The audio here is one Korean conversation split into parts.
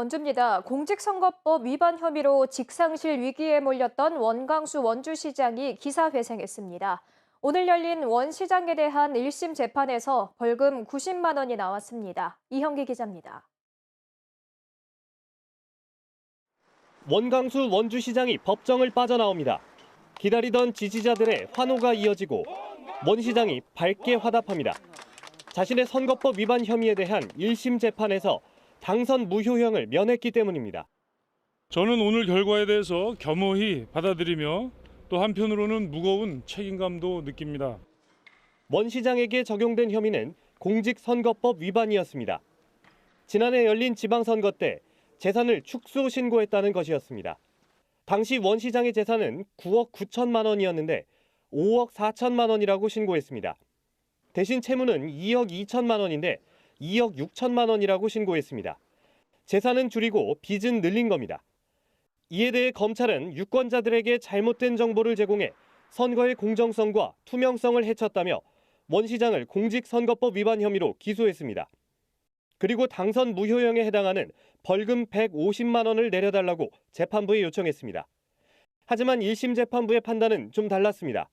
원주입니다. 공직선거법 위반 혐의로 직상실 위기에 몰렸던 원광수 원주시장이 기사회생했습니다. 오늘 열린 원 시장에 대한 1심 재판에서 벌금 90만 원이 나왔습니다. 이형기 기자입니다. 원광수 원주시장이 법정을 빠져나옵니다. 기다리던 지지자들의 환호가 이어지고 원 시장이 밝게 화답합니다. 자신의 선거법 위반 혐의에 대한 1심 재판에서 당선 무효형을 면했기 때문입니다. 저는 오늘 결과에 대해서 겸허히 받아들이며 또 한편으로는 무거운 책임감도 느낍니다. 원 시장에게 적용된 혐의는 공직선거법 위반이었습니다. 지난해 열린 지방선거 때 재산을 축소 신고했다는 것이었습니다. 당시 원 시장의 재산은 9억 9천만 원이었는데 5억 4천만 원이라고 신고했습니다. 대신 채무는 2억 2천만 원인데 2억 6천만 원이라고 신고했습니다. 재산은 줄이고 빚은 늘린 겁니다. 이에 대해 검찰은 유권자들에게 잘못된 정보를 제공해 선거의 공정성과 투명성을 해쳤다며 원 시장을 공직선거법 위반 혐의로 기소했습니다. 그리고 당선 무효형에 해당하는 벌금 150만 원을 내려달라고 재판부에 요청했습니다. 하지만 1심 재판부의 판단은 좀 달랐습니다.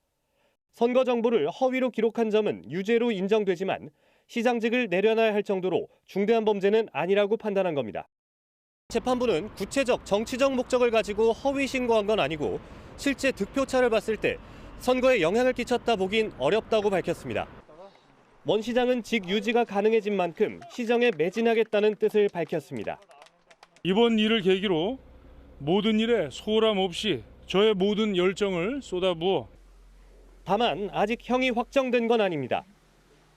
선거 정보를 허위로 기록한 점은 유죄로 인정되지만 시장직을 내려놔야 할 정도로 중대한 범죄는 아니라고 판단한 겁니다. 재판부는 구체적 정치적 목적을 가지고 허위 신고한 건 아니고 실제 득표차를 봤을 때 선거에 영향을 끼쳤다 보긴 어렵다고 밝혔습니다. 원 시장은 직 유지가 가능해진 만큼 시정에 매진하겠다는 뜻을 밝혔습니다. 이번 일을 계기로 모든 일에 소홀함 없이 저의 모든 열정을 쏟아부어 다만 아직 형이 확정된 건 아닙니다.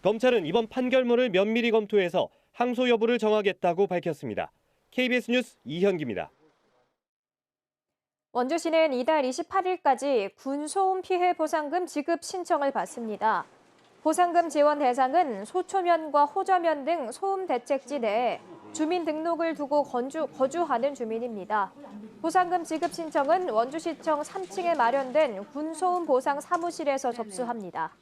검찰은 이번 판결문을 면밀히 검토해서 항소 여부를 정하겠다고 밝혔습니다. KBS 뉴스 이현기입니다. 원주시는 이달 28일까지 군소음 피해 보상금 지급 신청을 받습니다. 보상금 지원 대상은 소초면과 호저면 등 소음 대책지 내에 주민 등록을 두고 건주, 거주하는 주민입니다. 보상금 지급 신청은 원주시청 3층에 마련된 군소음 보상 사무실에서 접수합니다.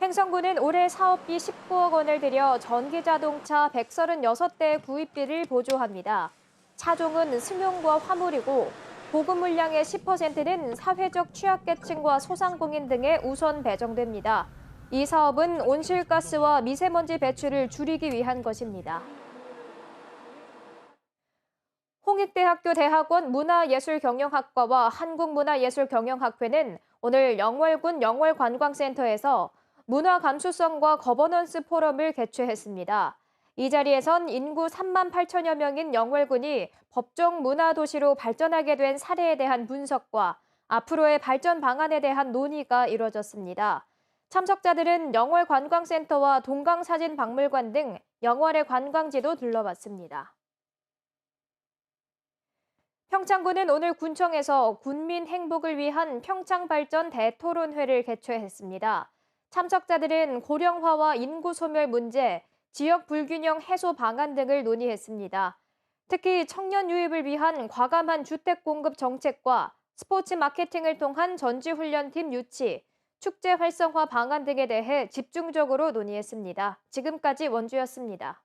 횡성군은 올해 사업비 19억 원을 들여 전기자동차 136대 구입비를 보조합니다. 차종은 승용과 화물이고 보급 물량의 10%는 사회적 취약계층과 소상공인 등에 우선 배정됩니다. 이 사업은 온실가스와 미세먼지 배출을 줄이기 위한 것입니다. 홍익대학교 대학원 문화예술경영학과와 한국문화예술경영학회는 오늘 영월군 영월관광센터에서 문화 감수성과 거버넌스 포럼을 개최했습니다. 이 자리에선 인구 3만 8천여 명인 영월군이 법정 문화 도시로 발전하게 된 사례에 대한 분석과 앞으로의 발전 방안에 대한 논의가 이뤄졌습니다. 참석자들은 영월관광센터와 동강사진박물관 등 영월의 관광지도 둘러봤습니다. 평창군은 오늘 군청에서 군민 행복을 위한 평창발전 대토론회를 개최했습니다. 참석자들은 고령화와 인구 소멸 문제, 지역 불균형 해소 방안 등을 논의했습니다. 특히 청년 유입을 위한 과감한 주택 공급 정책과 스포츠 마케팅을 통한 전지훈련팀 유치, 축제 활성화 방안 등에 대해 집중적으로 논의했습니다. 지금까지 원주였습니다.